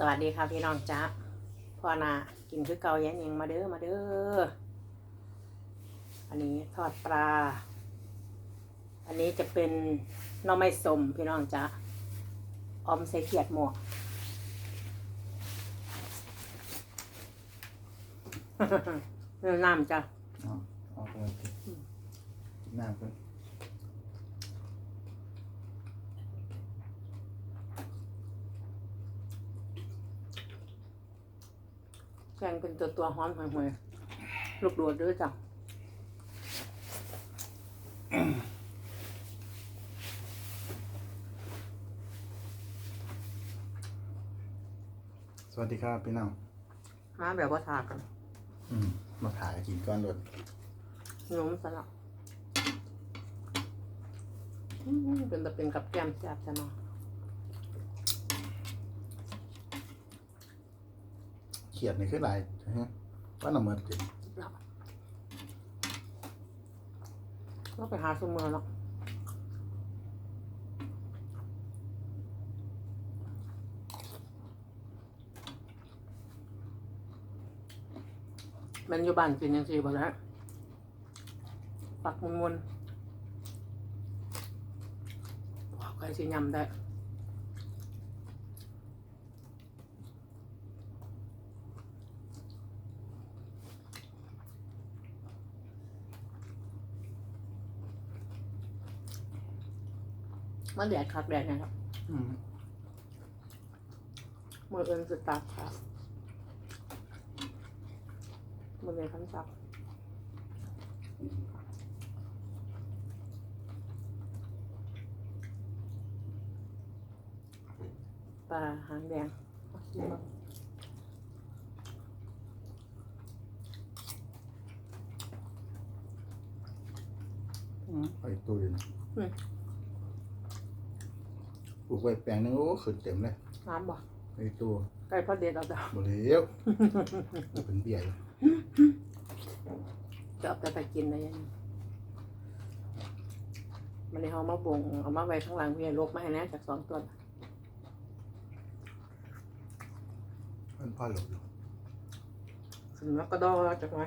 สวัสดีค่ะพี่น้องจ๊ะพ่อนากินคือเกาแย้ยิงมาเด้อมาเด้ออันนี้ทอดปลา อันนี้จะเป็นน่อไม้สมพี่น้องจ๊ะออมใส่เขียดหมวกน้ำจ้ะเอเอาไปเลยกินกินน้ำกัน แกงเป็นตัวตัวๆหอมห่วยๆลูกโดดเด้อจ้ะสวัสดีครับพี่น้องมาแบบว่าทากัน อืมมาถ่ายกินก้อนโดดนุ่มสลับอืมเป็นแต่เป็นกับแก้มแซ่บจ้ะเนา เขียดนี่คืออะไรฮะว่าหน้ำมันกินก็ไปหาซุมเมอร์เนาะมันอยู่บ้านกินยังสิบ่แล้วปักมุนมุนๆว้าใครสิยำได้ มันแดดคักแดดนะครับอืมมือเอินสุดตาครับมือเอินคันซับปลาหางแดงเอาชิมบ้างอืมเอาอีกตัวอยู่นะอืม ปลูกไว้แปลงนึงโอ้ขึ้นเต็มเลยน้ำบ่ไอ้ตัวไก่พอเด็ดเอาแต่บริเวณเป็นเบี้ยอยู่จะเอาแต่ไปกินได้ยังไงมันเลยเอามาบ่งเอามาไว้ข้างหลังเพียลกมาให้แน่จากสองตัวมันพ่อหลบอยู่ถึงแล้วก็ดอจากไหน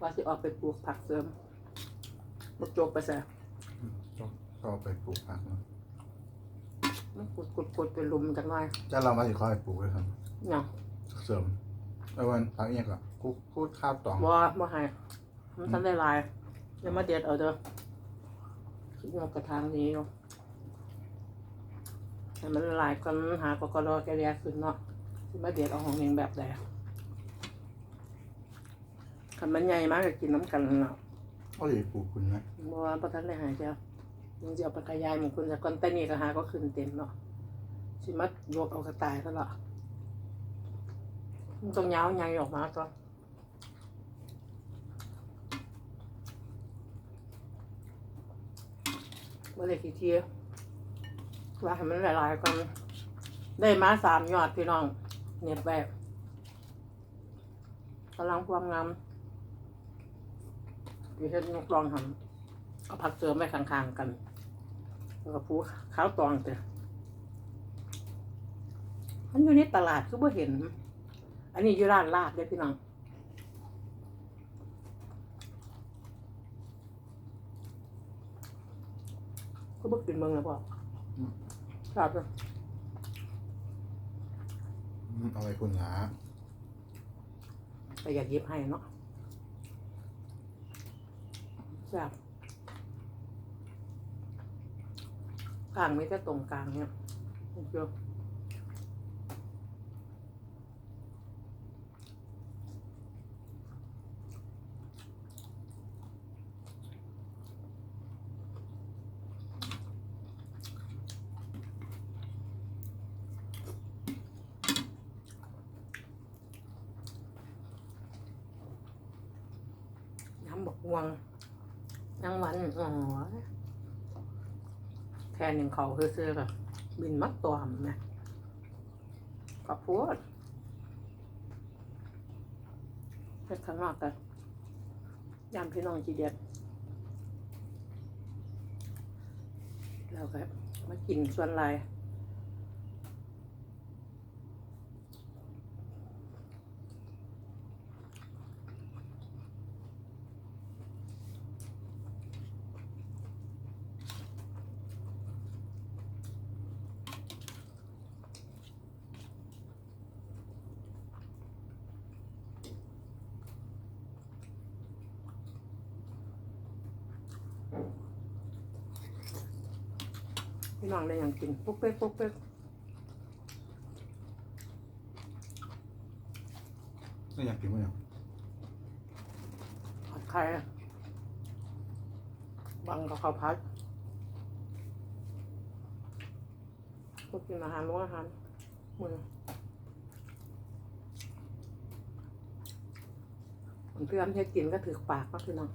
ว่าสิออกไปปลูกผักเสริมบกโจกไปแซ่ต้องก็เอาไปปลูกผักนะมันกุดกุดกุดไปลุมจากหน่อยจะเรามาสิขอให้ปลูกไว้ครับเนาะเสริมไอ้วันพักเอียงก่อนคุกคูดข้าวตองบ่บ่ให้มันทันได้หลายเดี๋ยวมาเด็ดเอาเด้อคิดงกระทางนี้อยู่ให้มันละลายก่อนหากกรอแกแยกขึ้นเนาะสิมาเด็ดเอาของเองแบบใด คันมันใหญ่มากก็กินน้ำกันเนาะเขาเลยปลูกคุณนะบ่ว่าประทันได้หายเจ้ายังจะเอาไปขยายหมันคุณแต่ก่อนแต่นี่ก็หาก็ขึ้นเต็มเนาะสิมัดยกเอากระต่ายซะละมันต้องยาวใหญ่ออกมาก่อนเมื่อไรกี่ทีว่าให้มันหลายๆก่อนได้มาสามยอดพี่น้อง เน็บแบบกำลังความงาม อยู่เฮ็ดนกลองทำเอาผักเสริมไว้ข้างๆกัน แล้วก็ผูข้าวตองเตะมันอยู่ในตลาดคือบ่เห็น อันนี้อยู่ร้านลาบเด้อพี่น้องก็บ่กินเมืองแล้วพ่อครับเด้ออืมเอาไว้คุณหลาแต่อยากหยิบให้เนาะแซ่บกลางไม่แต่ตรงกลางเนี่ยเยอะน้ำบอกวง ยังวันอ๋อแทนหนึ่งเขาคือซื้อแบบบินมัดตัวมนะกะพูดเฮ็ดข้างนอกกันยามพี่น้องจีเดียดแล้วก็มากินส่วนลาย พี่น้องได้หยังกินปุ๊กเป๊กปุ๊กเป๊กไม่อยากกินมั้ยผัดไข่บังกับข้าวผัดพวกกินอาหารโรงอาหารมือผมเพื่อนให้กินก็ถือปากก็คือน้อง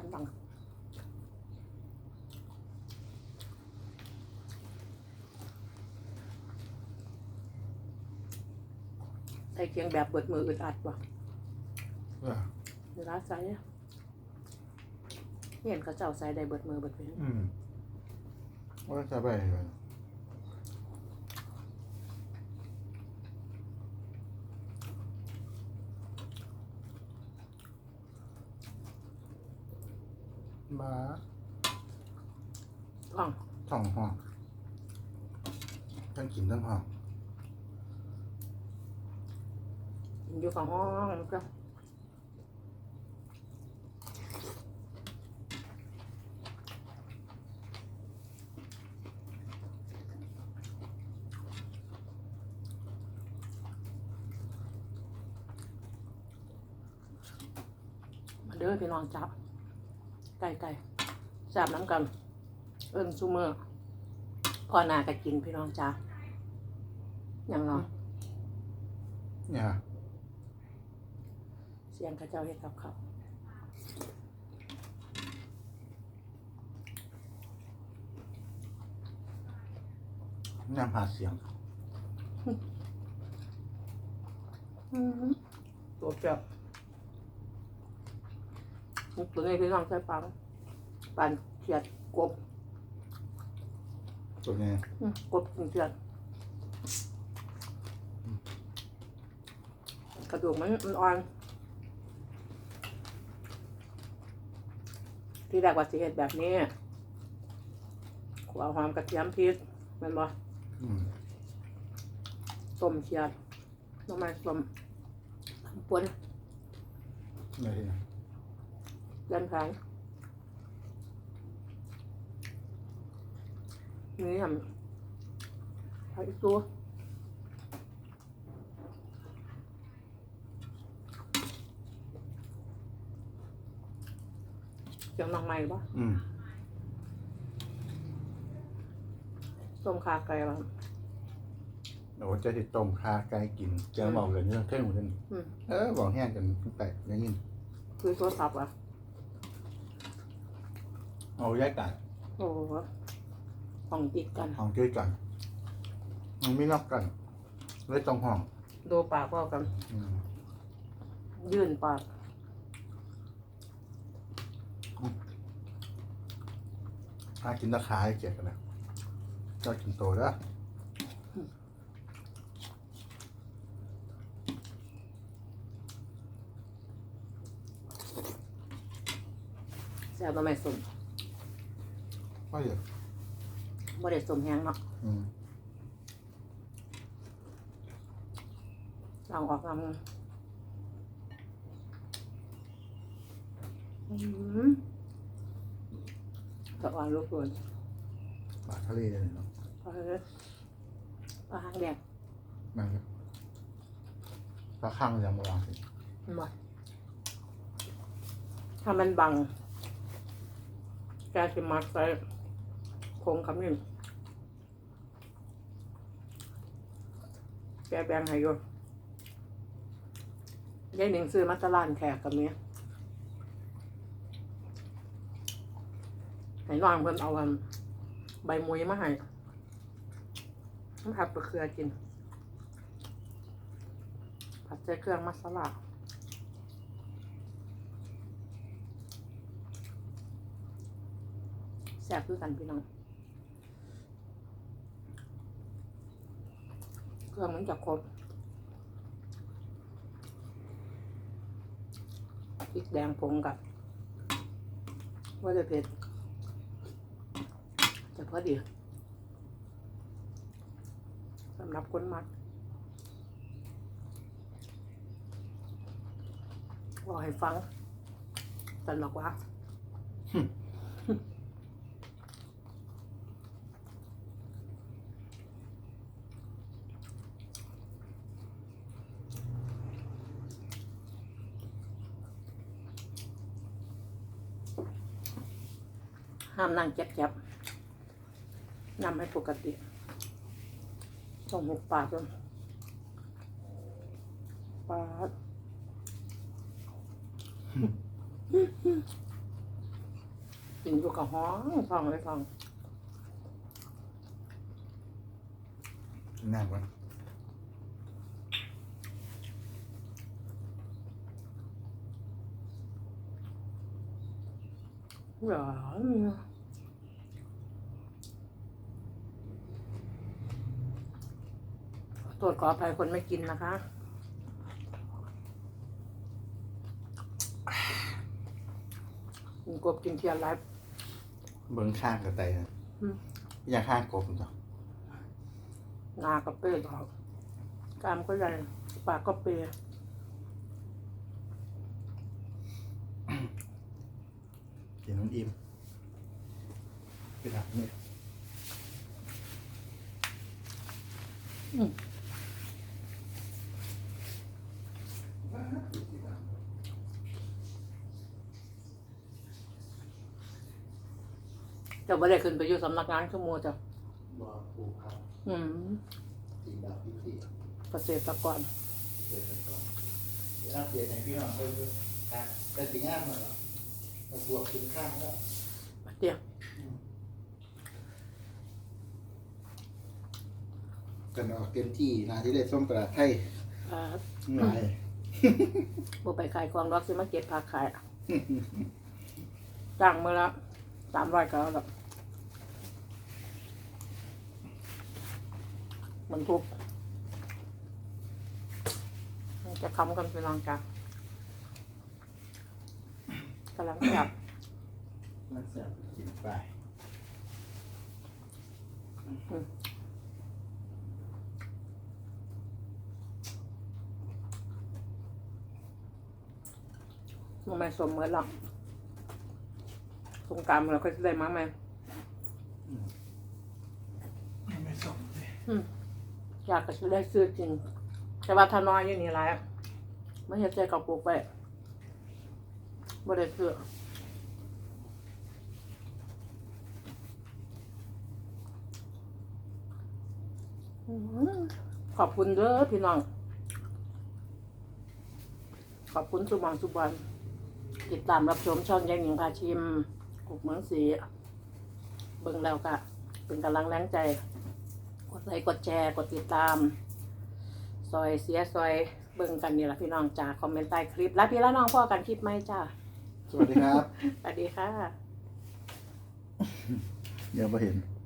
ขันบัง ใส่เคียงแบบเปิดมืออึดอัดว่ะเออเวลาใส่อะเห็นเขาเจ้าใส่ได้เบิดมือเบิดเป็นอืมว่าจะไปเลยมาท้องท่องห้องทั้งกินทั้งห้อง กิน อยู่ของห้องก็มาเด้อพี่น้องจับ ไก่ไก่จับน้ำกัน เอิ้นซูเมอร์พอหนาก็กินพี่น้องจ้าอย่างเนาะเนี่ย สียงเข้าเจ้าเฮ็ดกับเขาวน้ำหาเสียงตัวเจ็บตัวนี้พี่น้องใช้ปังปันเขียดกบตัวนี้อืมกบกินเขียดกระดูกมันมันอ่อน ที่แรกว่าสิเฮ็ดแบบนี้ขัวหอมกระเทียมพริกแมันบ่อืมต้มเขียดน้ำมันต้มปนไม่ใช่เดินขายนี่ทำไอ้ตัว เจียวน้องใหม่ปะอืมต้มขาไก่ปะเดี๋ยวจะติดต้มคาไก่กินเจ้าบอกเลยเนี่ยเท่งหมดเลยอืมเออบอกแห้งกันแปลกอย่างนี้คือโทรศัพท์อะเอาแยกกันโอ้โหของติดกันห้องช่วยกันมันไม่นอกกันเลยตรงห้อง ดูปากพ่อกัน อืมยื่นปาก ถ้ากินตะขายเกียดกันนะเจ้ากินโตแล้วแซ่บมาไม่สมก็เยอะบ่ได้สมแห้งเนาะอืมลองออกลำอืม จะอ่อนลูกตัวปลาทะเลเลยเนาะปลาเล็กปลาหางแดงมันก็ปลาข้างยังมาวางสิมันบ่ถ้ามันบังแกจะมัดใส่โครงคำนี้แกแบ่งให้อยู่ยายหนิงซื้อมาตลาดแขกกับเนี้ย ให้น้องเพิ่นเอาใบมวยมาให้ผัดกับเกลือกิน ผัดใส่เครื่องมัสลาแซ่บคือกันพี่น้อง เครื่องมันจะครบพริกแดงผงกับว่าจะเผ็ด พอดีสำหรับคนมักบอกให้ฟังตลกวะห้ามนั่งแจ๊บๆ นำให้ปกติต้องหุบปากด้วยปากกินอยู่กับห้องทองเลยทองนั่งวะเหรอ ตรวจขออภัยคนไม่กินนะคะ กินกบกินเทียนไรเบิ้งข้างกระไตนะอืมอยากข้างกบจ้ะงากระเป้ดอกกล้ามก็ใหญ่ปากก็เปย์กินน้ำอิ่มไปดับนี่ จะไม่ได้ขึ้นไปอยู่สำนักงานชั่วโมงจ้ะบอปูครับอืมกินดับพิธีเกษตรกรเสร็จแล้วก่อนเดี๋ยวเราเปลี่ยนให้พี่น้องเพิ่มด้วยครับแต่สีงามหน่อยเหรอมาบวกถึงข้างแล้วเดี๋ยวกันออกเต็มที่นาที่ได้ส้มปลาไทยอ่า หลาย บ่ไปขายของรอกสิมาเก็บผักขายจ้างมือละสามร้อยก็เอาละมันทุกมันจะคำกันเป็นรองจ้ะกำลังจับมันเสียบกินไป มันไม่สมเหมือนหรอกสงกรารเราก็จะได้มาไหมไม่ส้มเลยอยากก็จะได้ซื้อจริง แต่ว่าถ้าน้อยอย่างนี้ไรไม่เห็นใจกับปลูกไปบ่ได้ซื้ออื้อหือขอบคุณเด้อพี่น้อง ขอบคุณสุบังสุบัน ติดตามรับชมช่องยายหนิงพาชิมกุกเมืองสีเบิ่งแล้วก็เป็นกำลังแรงใจ กดไลค์กดแชร์ กดติดตาม ซอยเสียซอยเบิ่งกันนี่แหละพี่น้องจ้าคอมเมนต์ใต้คลิป แล้วพี่แล้วน้องพ่อกันคลิปไหมจ้าสวัสดีครับ สวัสดีค่ะเดี๋ยวมาเห็นอ